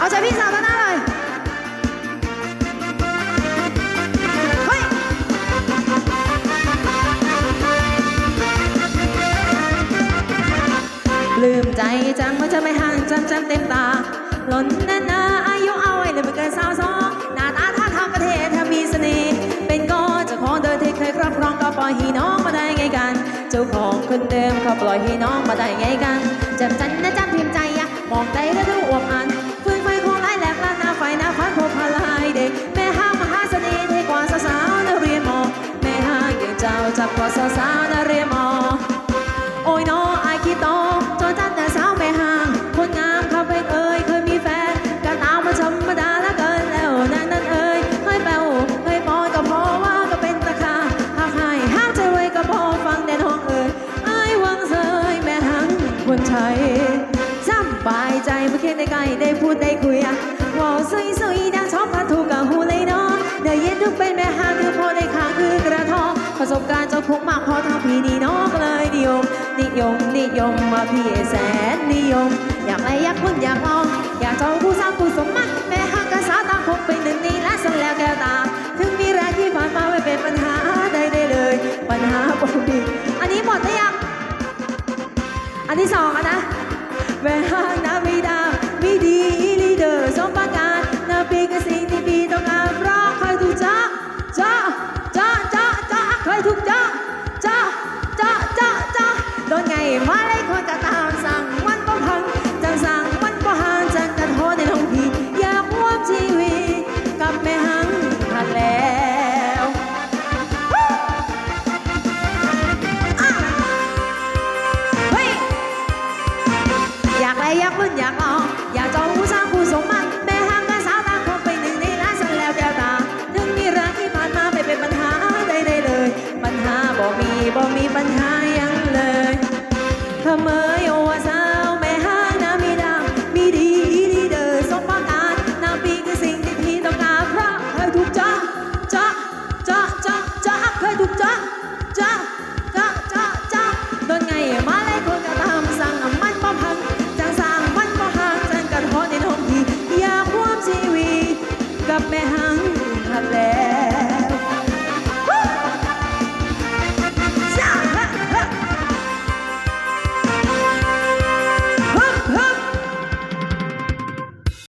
เอาใจพี่สาวมาหน้าเฮ้ยลืมใจจังว่าจะไม่ห่างจำจำเต็มตาหล่นนานนาอายุเอาไว้เลยไม่เกินสาวสองหน้าตาท่าทางกระเทศเธอมีเสน่ห์เป็นก็จะขอเดิมที่เคยครอบครองก็ปล่อยให้น้องมาได้ไงกัน เจ้าของคนเดิมเขาปล่อยให้น้องมาได้ไงกัน อย่าวสาวนักเรียมอ โอ้ยน้ออายคิดโตจนจันแต่สาวไม่ห่าง คนงามเขาเป็นเอ่ยเคยมีแฟนก็ตามมาธรรมดาละเกินแล้วนางนั้นเอ่ยเคยแปวเคยปอยก็พอว่าก็เป็นตะคาหากให้ห้ามใจไว้ก็พอฟังแต่น้องเอ่ยอายหวังเสยแม่หังคนไทยสำบายใจเมื่อเคียนได้ใกล้ได้พูดได้คุยอะว่าสวยสวยๆดังชอบพัดถูกกับหูเลยเนาะได้ยินทุกเป็นแม่หาง ประสบการณ์เจ้าคุกมากพอทางพี่นี่น้องก็เลยนิยม นิยมนิยมมาพี่แสนนิยม อยากไรอยากพึ่งอยากลองอยากจองผู้สร้างผู้สมมัติแม่ห้างกันสาตาคงเป็นหนึ่งนี้และสันแล้วแก้วตา ถึงมีแรงที่ผ่านมาไม่เป็นปัญหาใดได้เลย ปัญหาปกติอันนี้หมดหรือยังอันที่สองนะแม่ห้างนาไม่ดาไม่ ยากอะไรอยากลุ้นอยากลอง